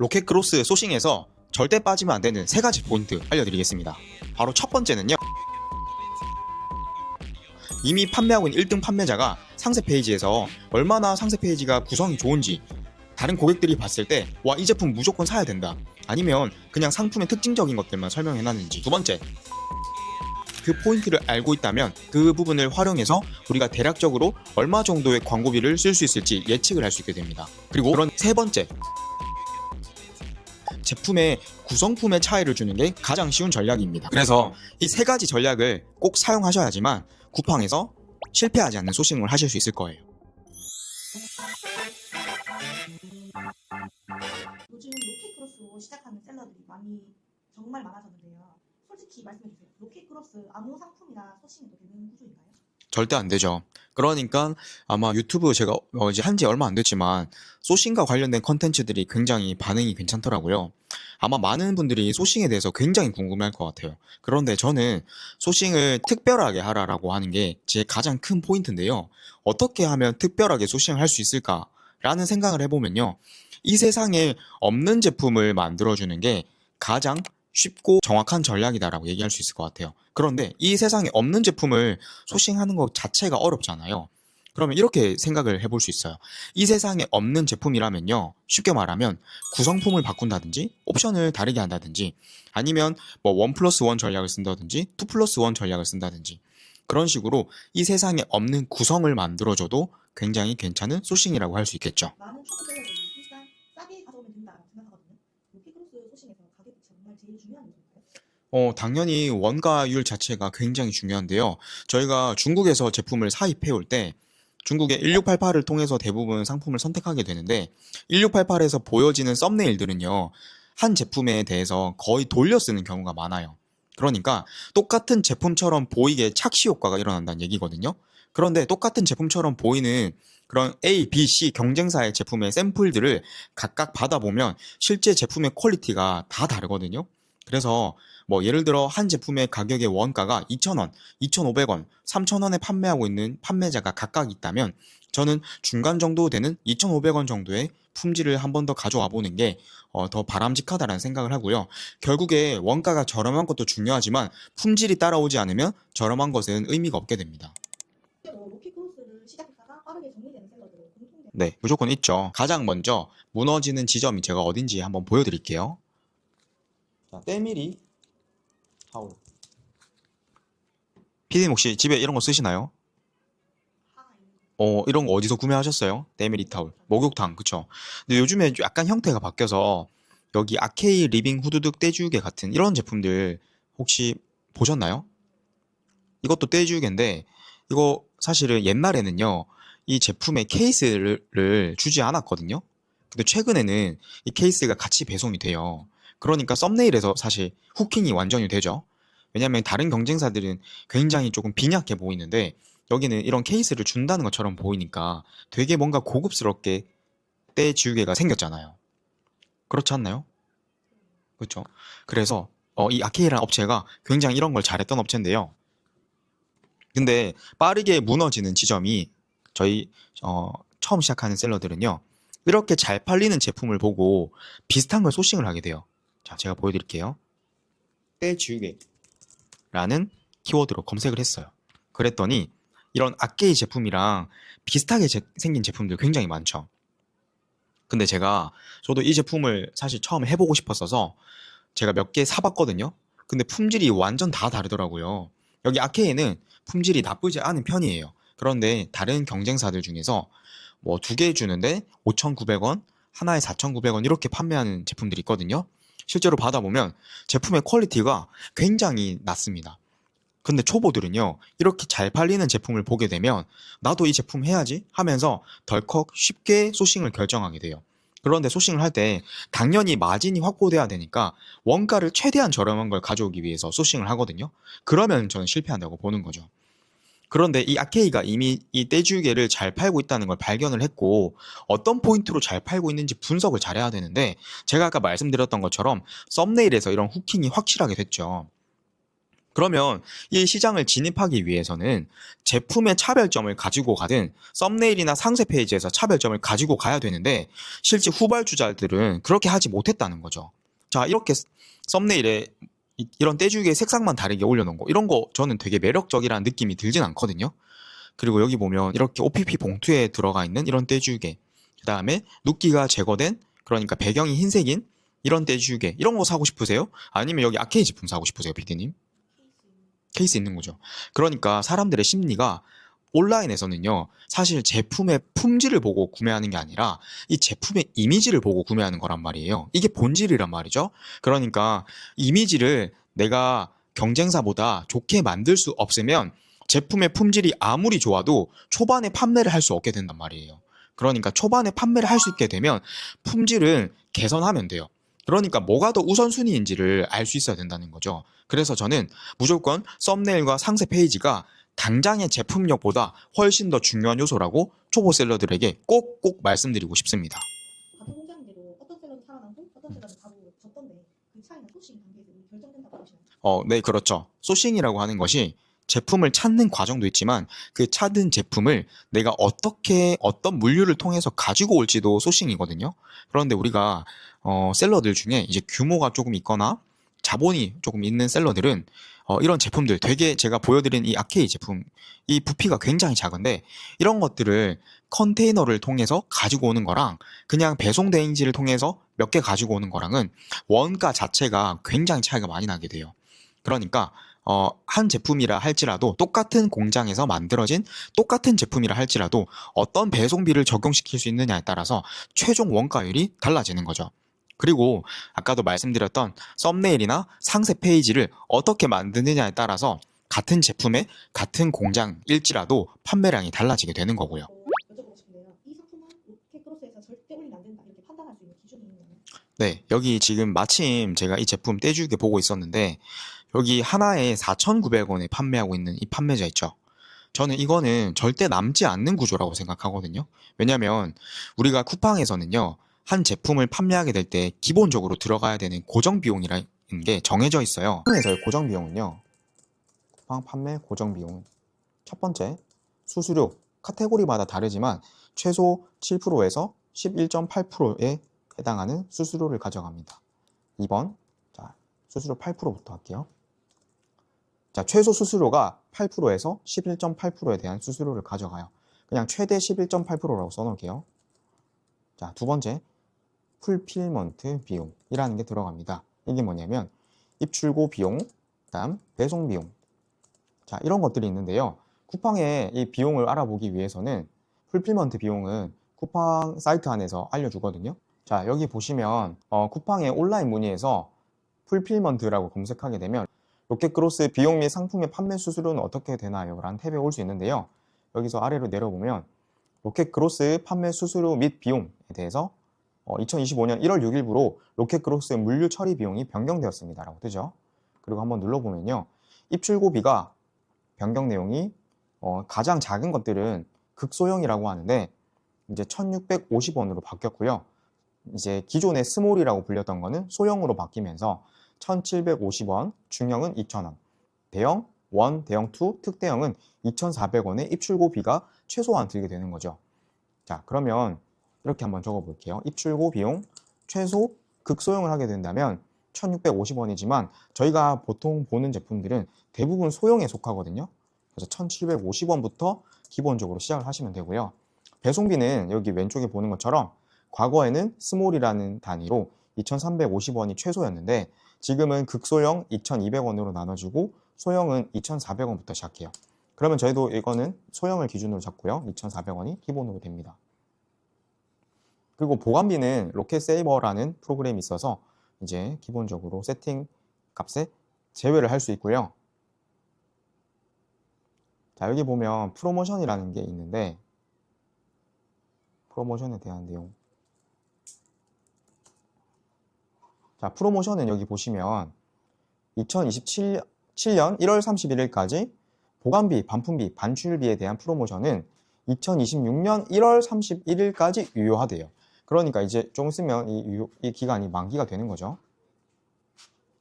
로켓 크로스 소싱에서 절대 빠지면 안 되는 세 가지 포인트 알려드리겠습니다. 바로 첫 번째는요. 이미 판매하고 있는 1등 판매자가 상세 페이지에서 얼마나 상세 페이지가 구성이 좋은지 다른 고객들이 봤을 때 와 이 제품 무조건 사야 된다. 아니면 그냥 상품의 특징적인 것들만 설명해 놨는지. 두 번째. 그 포인트를 알고 있다면 그 부분을 활용해서 우리가 대략적으로 얼마 정도의 광고비를 쓸 수 있을지 예측을 할 수 있게 됩니다. 그리고 그런 세 번째. 제품의 구성품의 차이를 주는 게 가장 쉬운 전략입니다. 그래서 이 세 가지 전략을 꼭 사용하셔야지만 쿠팡에서 실패하지 않는 소싱을 하실 수 있을 거예요. 요즘 로켓크로스로 시작하는 셀러들이 많이 정말 많아졌는데요. 솔직히 말씀해 주세요. 로켓크로스 아무 상품이나 소싱해도 되는 구조인가요? 절대 안 되죠. 그러니까 아마 유튜브 제가 어, 이제 한 지 얼마 안 됐지만 소싱과 관련된 컨텐츠들이 굉장히 반응이 괜찮더라고요. 아마 많은 분들이 소싱에 대해서 굉장히 궁금해할 것 같아요. 그런데 저는 소싱을 특별하게 하라라고 하는 게 제 가장 큰 포인트인데요. 어떻게 하면 특별하게 소싱을 할 수 있을까라는 생각을 해보면요. 이 세상에 없는 제품을 만들어주는 게 가장 쉽고 정확한 전략이다라고 얘기할 수 있을 것 같아요. 그런데 이 세상에 없는 제품을 소싱하는 것 자체가 어렵잖아요. 그러면 이렇게 생각을 해볼 수 있어요. 이 세상에 없는 제품이라면요. 쉽게 말하면 구성품을 바꾼다든지 옵션을 다르게 한다든지 아니면 뭐원 플러스 원 전략을 쓴다든지 투 플러스 원 전략을 쓴다든지 그런 식으로 이 세상에 없는 구성을 만들어줘도 굉장히 괜찮은 소싱이라고 할 수 있겠죠. 어, 당연히 원가율 자체가 굉장히 중요한데요. 저희가 중국에서 제품을 사입해 올 때 중국의 1688을 통해서 대부분 상품을 선택하게 되는데 1688에서 보여지는 썸네일들은요. 한 제품에 대해서 거의 돌려 쓰는 경우가 많아요. 그러니까 똑같은 제품처럼 보이게 착시 효과가 일어난다는 얘기거든요. 그런데 똑같은 제품처럼 보이는 그런 A, B, C 경쟁사의 제품의 샘플들을 각각 받아보면 실제 제품의 퀄리티가 다 다르거든요. 그래서 뭐 예를 들어 한 제품의 가격의 원가가 2,000원, 2,500원, 3,000원에 판매하고 있는 판매자가 각각 있다면 저는 중간 정도 되는 2,500원 정도의 품질을 한 번 더 가져와 보는 게 어, 더 바람직하다라는 생각을 하고요. 결국에 원가가 저렴한 것도 중요하지만 품질이 따라오지 않으면 저렴한 것은 의미가 없게 됩니다. 공통된 네, 무조건 있죠. 가장 먼저 무너지는 지점이 제가 어딘지 한번 보여드릴게요. 자, 때밀이 타올. 피디님 혹시 집에 이런 거 쓰시나요? 어, 이런 거 어디서 구매하셨어요? 때밀이 타올. 목욕탕, 그쵸? 근데 요즘에 약간 형태가 바뀌어서 여기 아케이 리빙 후두둑 떼주개 같은 이런 제품들 혹시 보셨나요? 이것도 떼주개인데 이거 사실은 옛날에는요 이 제품의 케이스를 주지 않았거든요. 근데 최근에는 이 케이스가 같이 배송이 돼요. 그러니까 썸네일에서 사실 후킹이 완전히 되죠. 왜냐면 다른 경쟁사들은 굉장히 조금 빈약해 보이는데 여기는 이런 케이스를 준다는 것처럼 보이니까 되게 뭔가 고급스럽게 떼지우개가 생겼잖아요. 그렇지 않나요? 그렇죠. 그래서 어, 이 아케이라는 업체가 굉장히 이런 걸 잘했던 업체인데요. 근데 빠르게 무너지는 지점이 저희 어, 처음 시작하는 셀러들은요. 이렇게 잘 팔리는 제품을 보고 비슷한 걸 소싱을 하게 돼요. 자, 제가 보여드릴게요. 떼지우개라는 키워드로 검색을 했어요. 그랬더니 이런 아케이 제품이랑 비슷하게 제- 생긴 제품들 굉장히 많죠. 근데 제가 저도 이 제품을 사실 처음 해보고 싶었어서 제가 몇 개 사봤거든요. 근데 품질이 완전 다 다르더라고요. 여기 아케이는 품질이 나쁘지 않은 편이에요. 그런데 다른 경쟁사들 중에서 뭐 두 개 주는데 5,900원, 하나에 4,900원 이렇게 판매하는 제품들이 있거든요. 실제로 받아보면 제품의 퀄리티가 굉장히 낮습니다. 근데 초보들은요, 이렇게 잘 팔리는 제품을 보게 되면 나도 이 제품 해야지 하면서 덜컥 쉽게 소싱을 결정하게 돼요. 그런데 소싱을 할 때 당연히 마진이 확보돼야 되니까 원가를 최대한 저렴한 걸 가져오기 위해서 소싱을 하거든요. 그러면 저는 실패한다고 보는 거죠. 그런데 이 아케이가 이미 이 떼주개를 잘 팔고 있다는 걸 발견을 했고 어떤 포인트로 잘 팔고 있는지 분석을 잘해야 되는데 제가 아까 말씀드렸던 것처럼 썸네일에서 이런 후킹이 확실하게 됐죠. 그러면 이 시장을 진입하기 위해서는 제품의 차별점을 가지고 가든 썸네일이나 상세 페이지에서 차별점을 가지고 가야 되는데 실제 후발주자들은 그렇게 하지 못했다는 거죠. 자, 이렇게 썸네일에 이- 이런 떼주기의 색상만 다르게 올려놓은 거 이런 거 저는 되게 매력적이라는 느낌이 들진 않거든요. 그리고 여기 보면 이렇게 OPP 봉투에 들어가 있는 이런 떼주개 그 다음에 눕기가 제거된 그러니까 배경이 흰색인 이런 떼주개 이런 거 사고 싶으세요? 아니면 여기 아케이 제품 사고 싶으세요, 비디님? 케이스 있는 거죠. 그러니까 사람들의 심리가 온라인에서는요, 사실 제품의 품질을 보고 구매하는 게 아니라 이 제품의 이미지를 보고 구매하는 거란 말이에요. 이게 본질이란 말이죠. 그러니까 이미지를 내가 경쟁사보다 좋게 만들 수 없으면 제품의 품질이 아무리 좋아도 초반에 판매를 할 수 없게 된단 말이에요. 그러니까 초반에 판매를 할 수 있게 되면 품질을 개선하면 돼요. 그러니까 뭐가 더 우선순위인지를 알 수 있어야 된다는 거죠. 그래서 저는 무조건 썸네일과 상세 페이지가 당장의 제품력보다 훨씬 더 중요한 요소라고 초보 셀러들에게 꼭꼭 말씀드리고 싶습니다. 어떤 셀러는 살아남고 어떤 셀러는 가고 졌던데 그 차이는 소싱 단계에서 결정된다고 보시나요? 어, 네, 그렇죠. 소싱이라고 하는 것이 제품을 찾는 과정도 있지만 그 찾은 제품을 내가 어떻게 어떤 물류를 통해서 가지고 올지도 소싱이거든요. 그런데 우리가 어, 셀러들 중에 이제 규모가 조금 있거나 자본이 조금 있는 셀러들은 어, 이런 제품들 되게 제가 보여드린 이 아케이 제품 이 부피가 굉장히 작은데 이런 것들을 컨테이너를 통해서 가지고 오는 거랑 그냥 배송 대행지를 통해서 몇 개 가지고 오는 거랑은 원가 자체가 굉장히 차이가 많이 나게 돼요. 그러니까 어, 한 제품이라 할지라도 똑같은 공장에서 만들어진 똑같은 제품이라 할지라도 어떤 배송비를 적용시킬 수 있느냐에 따라서 최종 원가율이 달라지는 거죠. 그리고 아까도 말씀드렸던 썸네일이나 상세 페이지를 어떻게 만드느냐에 따라서 같은 제품의 같은 공장일지라도 판매량이 달라지게 되는 거고요. 어, 여쭤보고 싶은데요. 이 상품은 로켓 크로스에서 절대 올리면 안 된다 이렇게 판단할 수 있는 기준이 있나요? 네, 여기 지금 마침 제가 이 제품 떼주게 보고 있었는데 여기 하나에 4,900원에 판매하고 있는 이 판매자 있죠. 저는 이거는 절대 남지 않는 구조라고 생각하거든요. 왜냐면 우리가 쿠팡에서는요. 한 제품을 판매하게 될 때 기본적으로 들어가야 되는 고정 비용이라는 게 정해져 있어요. 쿠팡에서의 고정 비용은요. 쿠팡 판매 고정 비용. 첫 번째, 수수료. 카테고리마다 다르지만 최소 7%에서 11.8%에 해당하는 수수료를 가져갑니다. 2번, 자, 수수료 8%부터 할게요. 자, 최소 수수료가 8%에서 11.8%에 대한 수수료를 가져가요. 그냥 최대 11.8%라고 써놓을게요. 자, 두 번째, 풀필먼트 비용이라는 게 들어갑니다. 이게 뭐냐면, 입출고 비용, 그 다음 배송 비용. 자, 이런 것들이 있는데요. 쿠팡의 이 비용을 알아보기 위해서는 풀필먼트 비용은 쿠팡 사이트 안에서 알려주거든요. 자, 여기 보시면 어, 쿠팡의 온라인 문의에서 풀필먼트라고 검색하게 되면 로켓크로스 비용 및 상품의 판매 수수료는 어떻게 되나요? 라는 탭에 올 수 있는데요. 여기서 아래로 내려보면 로켓크로스 판매 수수료 및 비용에 대해서 어, 2025년 1월 6일부로 로켓크로스 물류 처리 비용이 변경되었습니다. 라고 뜨죠. 그리고 한번 눌러보면요. 입출고비가 변경 내용이 어, 가장 작은 것들은 극소형이라고 하는데 이제 1650원으로 바뀌었고요. 이제 기존의 스몰이라고 불렸던 거는 소형으로 바뀌면서 1750원, 중형은 2000원, 대형 1, 대형 2, 특대형은 2400원의 입출고비가 최소한 들게 되는 거죠. 자, 그러면 이렇게 한번 적어 볼게요. 입출고 비용 최소 극소형을 하게 된다면 1650원이지만 저희가 보통 보는 제품들은 대부분 소형에 속하거든요. 그래서 1750원부터 기본적으로 시작을 하시면 되고요. 배송비는 여기 왼쪽에 보는 것처럼 과거에는 스몰이라는 단위로 2,350원이 최소였는데 지금은 극소형 2,200원으로 나눠지고 소형은 2,400원부터 시작해요. 그러면 저희도 이거는 소형을 기준으로 잡고요. 2,400원이 기본으로 됩니다. 그리고 보관비는 로켓 세이버라는 프로그램이 있어서 이제 기본적으로 세팅 값에 제외를 할 수 있고요. 자, 여기 보면 프로모션이라는 게 있는데 프로모션에 대한 내용. 자, 프로모션은 여기 보시면 2027년 1월 31일까지 보관비, 반품비, 반출비에 대한 프로모션은 2026년 1월 31일까지 유효하대요. 그러니까 이제 좀 있으면 이, 이 기간이 만기가 되는 거죠.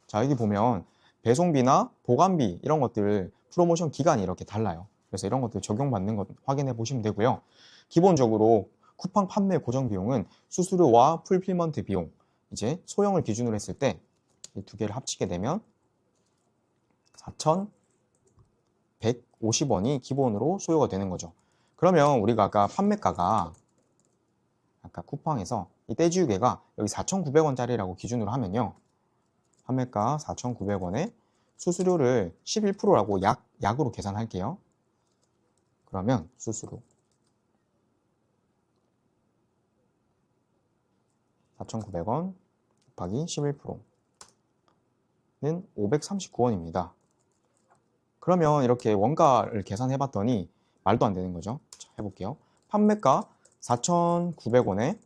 자, 여기 보면 배송비나 보관비 이런 것들 프로모션 기간이 이렇게 달라요. 그래서 이런 것들 적용받는 것 확인해 보시면 되고요. 기본적으로 쿠팡 판매 고정 비용은 수수료와 풀필먼트 비용, 이제 소형을 기준으로 했을 때 이 두 개를 합치게 되면 4,150원이 기본으로 소요가 되는 거죠. 그러면 우리가 아까 판매가가 아까 쿠팡에서 이 떼지우개가 여기 4,900원짜리라고 기준으로 하면요. 판매가 4,900원에 수수료를 11%라고 약, 약으로 계산할게요. 그러면 수수료 4,900원 곱하기 11%는 539원입니다. 그러면 이렇게 원가를 계산해 봤더니 말도 안 되는 거죠. 자, 해볼게요. 판매가 4,900원에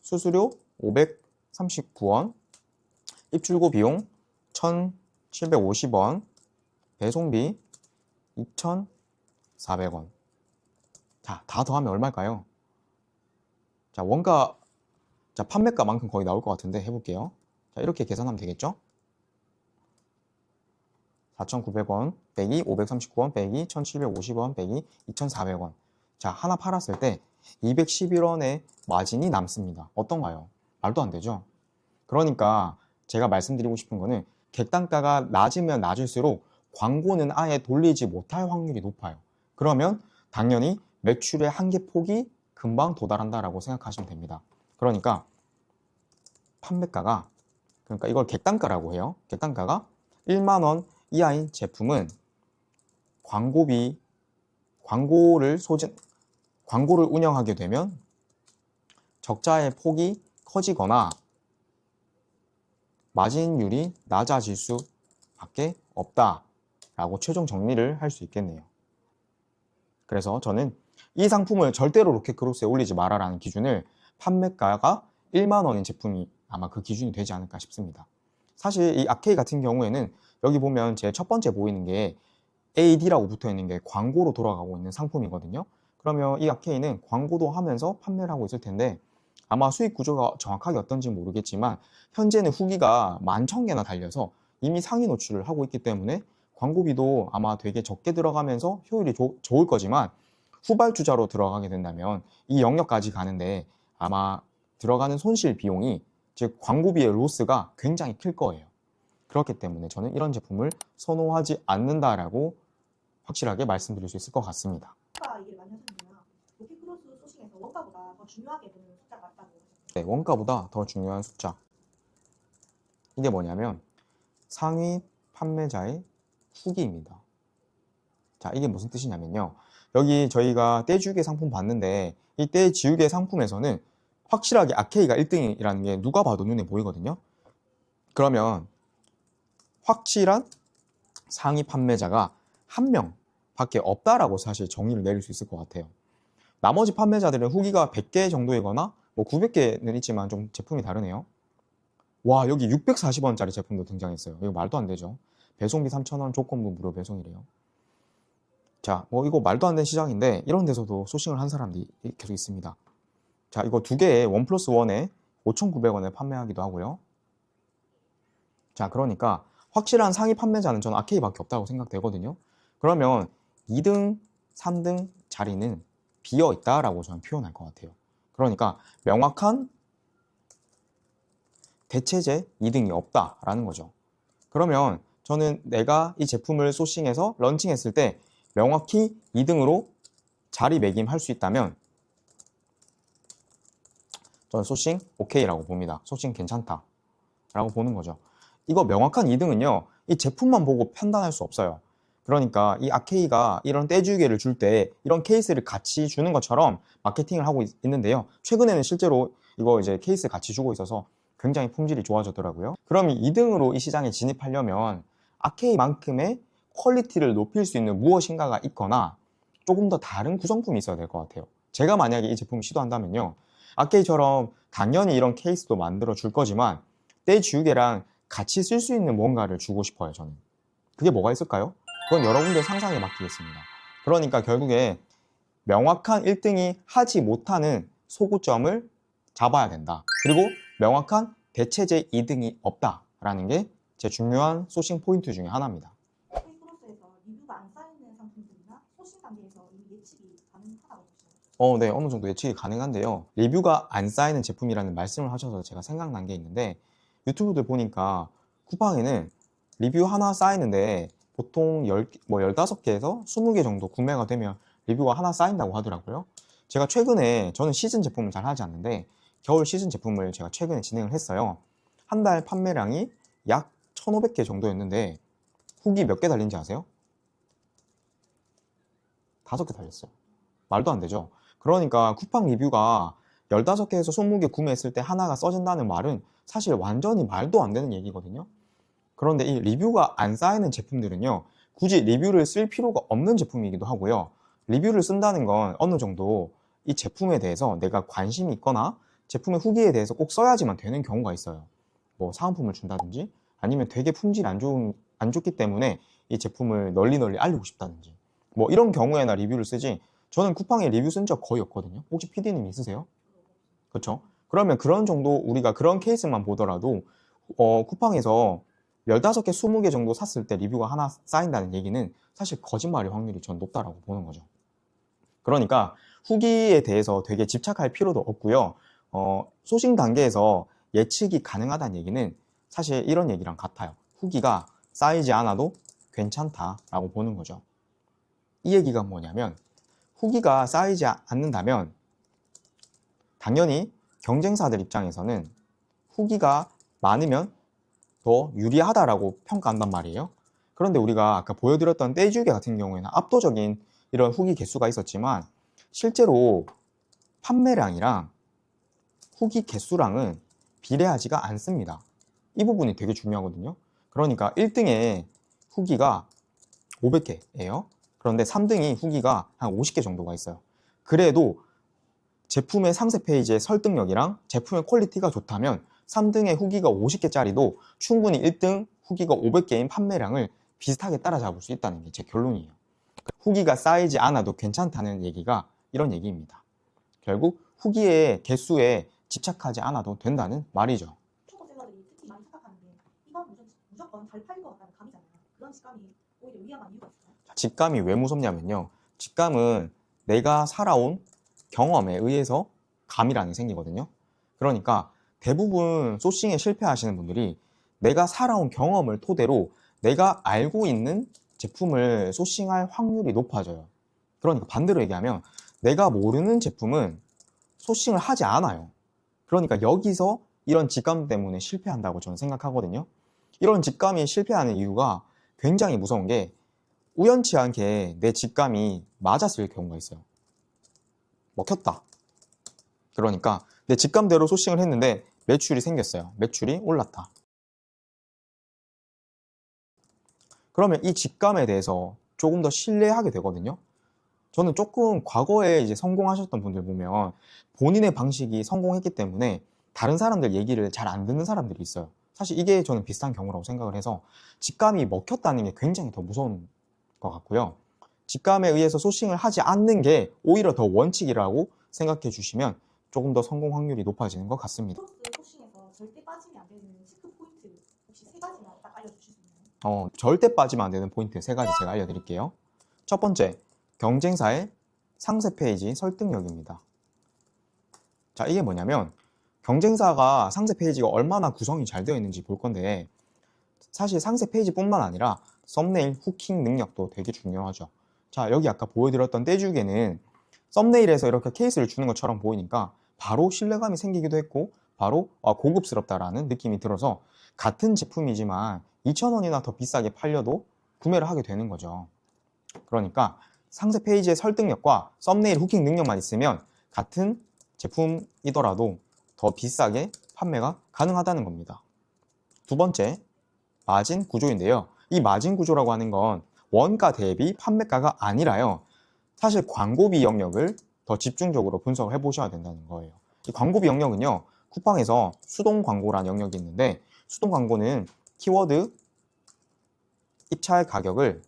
수수료 539원, 입출고 비용 1,750원, 배송비 2,400원. 자, 다 더하면 얼마일까요? 자, 원가, 자, 판매가만큼 거의 나올 것 같은데 해볼게요. 자, 이렇게 계산하면 되겠죠? 4,900원 빼기 539원 빼기 1,750원 빼기 2,400원. 자, 하나 팔았을 때 211원의 마진이 남습니다. 어떤가요? 말도 안 되죠? 그러니까 제가 말씀드리고 싶은 거는 객단가가 낮으면 낮을수록 광고는 아예 돌리지 못할 확률이 높아요. 그러면 당연히 매출의 한계 폭이 금방 도달한다라고 생각하시면 됩니다. 그러니까 판매가가 그러니까 이걸 객단가라고 해요. 객단가가 1만 원 이하인 제품은 광고비 광고를 소진 광고를 운영하게 되면 적자의 폭이 커지거나 마진율이 낮아질 수 밖에 없다 라고 최종 정리를 할 수 있겠네요. 그래서 저는 이 상품을 절대로 로켓크로스에 올리지 마라라는 기준을 판매가가 1만 원인 제품이 아마 그 기준이 되지 않을까 싶습니다. 사실 이 아케이 같은 경우에는 여기 보면 제 첫 번째 보이는 게 AD라고 붙어 있는 게 광고로 돌아가고 있는 상품이거든요. 그러면 이 아케이는 광고도 하면서 판매를 하고 있을 텐데 아마 수익 구조가 정확하게 어떤지 모르겠지만 현재는 후기가 만 천 개나 달려서 이미 상위 노출을 하고 있기 때문에 광고비도 아마 되게 적게 들어가면서 효율이 조- 좋을 거지만 후발주자로 들어가게 된다면 이 영역까지 가는데 아마 들어가는 손실 비용이 즉 광고비의 로스가 굉장히 클 거예요. 그렇기 때문에 저는 이런 제품을 선호하지 않는다라고 확실하게 말씀드릴 수 있을 것 같습니다. 더 중요하게 보는 숫자가 맞다고 하셨어요. 네, 원가보다 더 중요한 숫자. 이게 뭐냐면 상위 판매자의 후기입니다. 자, 이게 무슨 뜻이냐면요. 여기 저희가 떼지우개 상품 봤는데 이 떼지우개 상품에서는 확실하게 아케이가 1등이라는 게 누가 봐도 눈에 보이거든요. 그러면 확실한 상위 판매자가 한 명 밖에 없다라고 사실 정의를 내릴 수 있을 것 같아요. 나머지 판매자들은 후기가 100개 정도이거나 뭐 900개는 있지만 좀 제품이 다르네요. 와, 여기 640원짜리 제품도 등장했어요. 이거 말도 안 되죠. 배송비 3,000원, 조건부 무료 배송이래요. 자, 뭐 이거 말도 안 되는 시장인데 이런 데서도 소싱을 한 사람들이 계속 있습니다. 자, 이거 두 개에 원 플러스 원에 5,900원에 판매하기도 하고요. 자, 그러니까 확실한 상위 판매자는 저는 아케이밖에 없다고 생각되거든요. 그러면 2등, 3등 자리는 비어 있다라고 저는 표현할 것 같아요. 그러니까 명확한 대체제 2등이 없다라는 거죠. 그러면 저는 내가 이 제품을 소싱해서 런칭했을 때 명확히 2등으로 자리매김할 수 있다면 저는 소싱 오케이라고 봅니다. 소싱 괜찮다 라고 보는 거죠. 이거 명확한 2등은요, 이 제품만 보고 판단할 수 없어요. 그러니까 이 아케이가 이런 떼주기를 줄 때 이런 케이스를 같이 주는 것처럼 마케팅을 하고 있, 는데요 최근에는 실제로 이거 이제 케이스 같이 주고 있어서 굉장히 품질이 좋아졌더라고요. 그럼 2등으로 이 시장에 진입하려면 아케이만큼의 퀄리티를 높일 수 있는 무엇인가가 있거나 조금 더 다른 구성품이 있어야 될 것 같아요. 제가 만약에 이 제품을 시도한다면요. 아케이처럼 당연히 이런 케이스도 만들어 줄 거지만 떼 지우개랑 같이 쓸 수 있는 뭔가를 주고 싶어요, 저는. 그게 뭐가 있을까요? 그건 여러분들 상상에 맡기겠습니다. 그러니까 결국에 명확한 1등이 하지 못하는 소구점을 잡아야 된다. 그리고 명확한 대체제 2등이 없다라는 게 제 중요한 소싱 포인트 중에 하나입니다. 로켓크로스에서 리뷰가 안 쌓이는 상품들이나 소싱 단계에서 이미 예측이 가능하다고 보시나요? 어, 네, 어느 정도 예측이 가능한데요. 리뷰가 안 쌓이는 제품이라는 말씀을 하셔서 제가 생각난 게 있는데 유튜브들 보니까 쿠팡에는 리뷰 하나 쌓이는데 보통 10, 뭐 15개에서 20개 정도 구매가 되면 리뷰가 하나 쌓인다고 하더라고요. 제가 최근에 저는 시즌 제품을 잘 하지 않는데 겨울 시즌 제품을 제가 최근에 진행을 했어요. 한 달 판매량이 약 1,500개 정도였는데 후기 몇 개 달린지 아세요? 다섯 개 달렸어요. 말도 안 되죠. 그러니까 쿠팡 리뷰가 15개에서 20개 구매했을 때 하나가 써진다는 말은 사실 완전히 말도 안 되는 얘기거든요. 그런데 이 리뷰가 안 쌓이는 제품들은요, 굳이 리뷰를 쓸 필요가 없는 제품이기도 하고요. 리뷰를 쓴다는 건 어느 정도 이 제품에 대해서 내가 관심이 있거나 제품의 후기에 대해서 꼭 써야지만 되는 경우가 있어요. 뭐 사은품을 준다든지 아니면 되게 품질 안 좋은, 안 좋기 때문에 이 제품을 널리 널리 알리고 싶다든지 뭐 이런 경우에나 리뷰를 쓰지 저는 쿠팡에 리뷰 쓴 적 거의 없거든요. 혹시 PD님 있으세요? 그렇죠? 그러면 그런 정도 우리가 그런 케이스만 보더라도 어, 쿠팡에서 15개, 20개 정도 샀을 때 리뷰가 하나 쌓인다는 얘기는 사실 거짓말일 확률이 전 높다라고 보는 거죠. 그러니까 후기에 대해서 되게 집착할 필요도 없고요. 어, 소싱 단계에서 예측이 가능하다는 얘기는 사실 이런 얘기랑 같아요. 후기가 쌓이지 않아도 괜찮다라고 보는 거죠. 이 얘기가 뭐냐면 후기가 쌓이지 않는다면 당연히 경쟁사들 입장에서는 후기가 많으면 더 유리하다라고 평가한단 말이에요. 그런데 우리가 아까 보여드렸던 떼주개 같은 경우에는 압도적인 이런 후기 개수가 있었지만 실제로 판매량이랑 후기 개수랑은 비례하지가 않습니다. 이 부분이 되게 중요하거든요. 그러니까 1등의 후기가 500개예요. 그런데 3등이 후기가 한 50개 정도가 있어요. 그래도 제품의 상세 페이지의 설득력이랑 제품의 퀄리티가 좋다면 3등의 후기가 50개짜리도 충분히 1등 후기가 500개인 판매량을 비슷하게 따라잡을 수 있다는 게 제 결론이에요. 후기가 쌓이지 않아도 괜찮다는 얘기가 이런 얘기입니다. 결국 후기의 개수에 집착하지 않아도 된다는 말이죠. 초보 셀러들이 특히 많이 착각하는 게 이건 무조건, 무조건 잘 팔릴 것 같다는 감이잖아요. 그런 직감이 오히려 위험한 이유가 있어요. 직감이 왜 무섭냐면요. 직감은 내가 살아온 경험에 의해서 감이라는 게 생기거든요. 그러니까 대부분 소싱에 실패하시는 분들이 내가 살아온 경험을 토대로 내가 알고 있는 제품을 소싱할 확률이 높아져요. 그러니까 반대로 얘기하면 내가 모르는 제품은 소싱을 하지 않아요. 그러니까 여기서 이런 직감 때문에 실패한다고 저는 생각하거든요. 이런 직감이 실패하는 이유가 굉장히 무서운 게 우연치 않게 내 직감이 맞았을 경우가 있어요. 먹혔다. 그러니까 내 직감대로 소싱을 했는데 매출이 생겼어요. 매출이 올랐다. 그러면 이 직감에 대해서 조금 더 신뢰하게 되거든요. 저는 조금 과거에 이제 성공하셨던 분들 보면 본인의 방식이 성공했기 때문에 다른 사람들 얘기를 잘 안 듣는 사람들이 있어요. 사실 이게 저는 비슷한 경우라고 생각을 해서 직감이 먹혔다는 게 굉장히 더 무서운 것 같고요. 직감에 의해서 소싱을 하지 않는 게 오히려 더 원칙이라고 생각해 주시면 조금 더 성공 확률이 높아지는 것 같습니다. 절대 빠지면 안 되는 체크 포인트 혹시 세 가지만 딱 있나요? 어, 절대 빠지면 안 되는 포인트 세 가지 제가 알려드릴게요. 첫 번째, 경쟁사의 상세 페이지 설득력입니다. 자, 이게 뭐냐면 경쟁사가 상세 페이지가 얼마나 구성이 잘 되어 있는지 볼 건데 사실 상세 페이지뿐만 아니라 썸네일 후킹 능력도 되게 중요하죠. 자, 여기 아까 보여드렸던 떼주개는 썸네일에서 이렇게 케이스를 주는 것처럼 보이니까 바로 신뢰감이 생기기도 했고 바로 아, 고급스럽다라는 느낌이 들어서 같은 제품이지만 2,000원이나 더 비싸게 팔려도 구매를 하게 되는 거죠. 그러니까 상세 페이지의 설득력과 썸네일 후킹 능력만 있으면 같은 제품이더라도 더 비싸게 판매가 가능하다는 겁니다. 두 번째, 마진 구조인데요. 이 마진 구조라고 하는 건 원가 대비 판매가가 아니라요. 사실 광고비 영역을 더 집중적으로 분석을 해보셔야 된다는 거예요. 이 광고비 영역은요, 쿠팡에서 수동 광고라는 영역이 있는데, 수동 광고는 키워드 입찰 가격을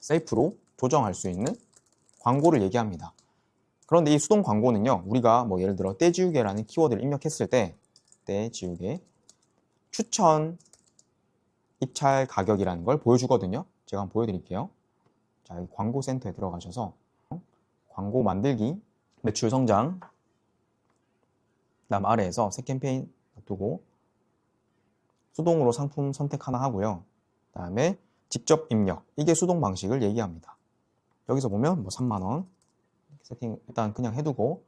셀프로 조정할 수 있는 광고를 얘기합니다. 그런데 이 수동 광고는요, 우리가 뭐 예를 들어 떼지우개라는 키워드를 입력했을 때, 떼지우개, 추천 입찰 가격이라는 걸 보여주거든요. 제가 한번 보여드릴게요. 자, 광고 센터에 들어가셔서 광고 만들기, 매출 성장, 그 다음 아래에서 새 캠페인 두고 수동으로 상품 선택 하나 하고요. 그 다음에 직접 입력, 이게 수동 방식을 얘기합니다. 여기서 보면 뭐 3만 원 세팅 일단 그냥 해두고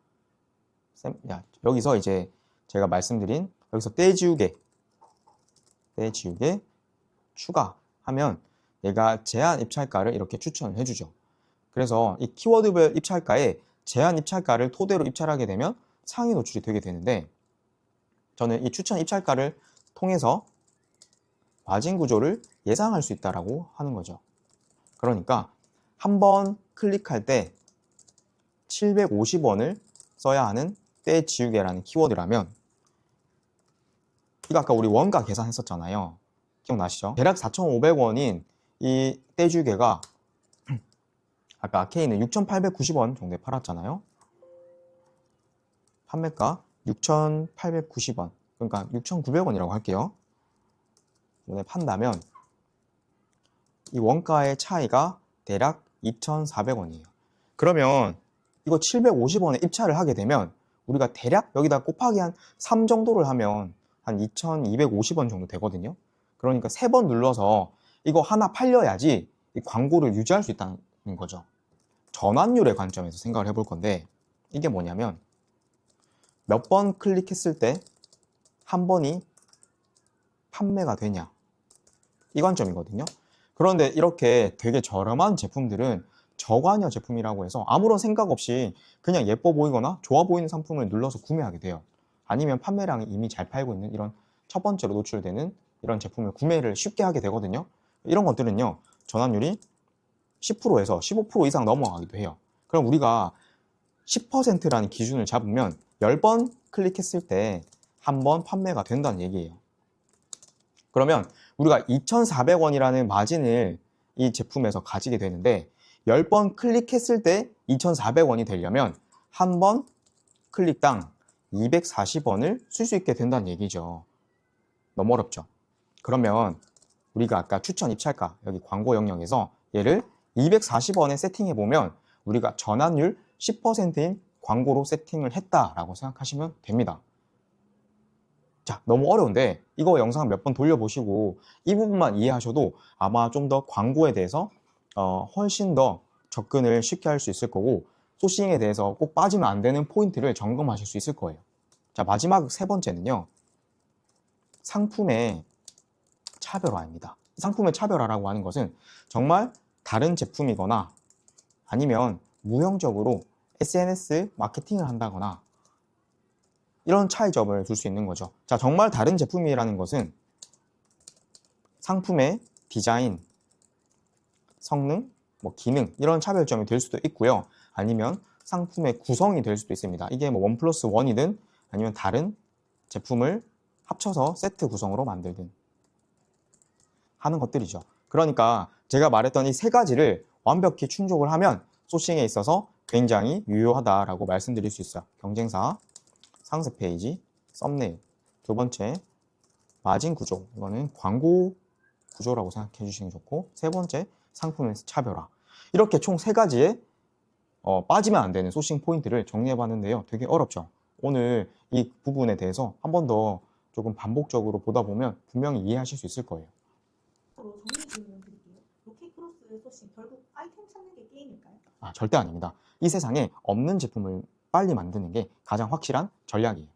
여기서 이제 제가 말씀드린 여기서 떼지우개 떼지우개 추가하면 얘가 제한 입찰가를 이렇게 추천을 해주죠. 그래서 이 키워드별 입찰가에 제한 입찰가를 토대로 입찰하게 되면 상위 노출이 되게 되는데 저는 이 추천 입찰가를 통해서 마진 구조를 예상할 수 있다라고 하는 거죠. 그러니까 한 번 클릭할 때 750원을 써야 하는 떼지우개라는 키워드라면 이거 아까 우리 원가 계산했었잖아요. 기억나시죠? 대략 4,500원인 이 떼지우개가 아까 아케이는 6,890원 정도에 팔았잖아요. 판매가 6,890원. 그러니까 6,900원이라고 할게요. 이번에 판다면 이 원가의 차이가 대략 2,400원이에요. 그러면 이거 750원에 입찰을 하게 되면 우리가 대략 여기다 곱하기 한 3 정도를 하면 한 2,250원 정도 되거든요. 그러니까 세 번 눌러서 이거 하나 팔려야지 이 광고를 유지할 수 있다는 거죠. 전환율의 관점에서 생각을 해볼 건데 이게 뭐냐면 몇 번 클릭했을 때 한 번이 판매가 되냐 이 관점이거든요. 그런데 이렇게 되게 저렴한 제품들은 저관여 제품이라고 해서 아무런 생각 없이 그냥 예뻐 보이거나 좋아 보이는 상품을 눌러서 구매하게 돼요. 아니면 판매량이 이미 잘 팔고 있는 이런 첫 번째로 노출되는 이런 제품을 구매를 쉽게 하게 되거든요. 이런 것들은요, 전환율이 10%에서 15% 이상 넘어가기도 해요. 그럼 우리가 10%라는 기준을 잡으면 10번 클릭했을 때 한 번 판매가 된다는 얘기예요. 그러면 우리가 2,400원이라는 마진을 이 제품에서 가지게 되는데 10번 클릭했을 때 2,400원이 되려면 한 번 클릭당 240원을 쓸 수 있게 된다는 얘기죠. 너무 어렵죠. 그러면 우리가 아까 추천 입찰가 여기 광고 영역에서 얘를 240원에 세팅해 보면 우리가 전환율 10%인 광고로 세팅을 했다라고 생각하시면 됩니다. 자, 너무 어려운데 이거 영상 몇 번 돌려보시고 이 부분만 이해하셔도 아마 좀 더 광고에 대해서 어, 훨씬 더 접근을 쉽게 할 수 있을 거고 소싱에 대해서 꼭 빠지면 안 되는 포인트를 점검하실 수 있을 거예요. 자, 마지막 세 번째는요. 상품의 차별화입니다. 상품의 차별화라고 하는 것은 정말 다른 제품이거나 아니면 무형적으로 SNS 마케팅을 한다거나 이런 차이점을 둘수 있는 거죠. 자, 정말 다른 제품이라는 것은 상품의 디자인, 성능, 뭐 기능 이런 차별점이 될 수도 있고요. 아니면 상품의 구성이 될 수도 있습니다. 이게 뭐원 플러스 원이든 아니면 다른 제품을 합쳐서 세트 구성으로 만들든 하는 것들이죠. 그러니까 제가 말했던 이 세 가지를 완벽히 충족을 하면 소싱에 있어서 굉장히 유효하다라고 말씀드릴 수 있어요. 경쟁사, 상세 페이지, 썸네일. 두 번째, 마진 구조. 이거는 광고 구조라고 생각해 주시면 좋고, 세 번째, 상품의 차별화. 이렇게 총 세 가지의 어, 빠지면 안 되는 소싱 포인트를 정리해 봤는데요. 되게 어렵죠. 오늘 이 부분에 대해서 한 번 더 조금 반복적으로 보다 보면 분명히 이해하실 수 있을 거예요. 글소싱 결국 아이템 찾는 게 게임일까요? 아, 절대 아닙니다. 이 세상에 없는 제품을 빨리 만드는 게 가장 확실한 전략이에요.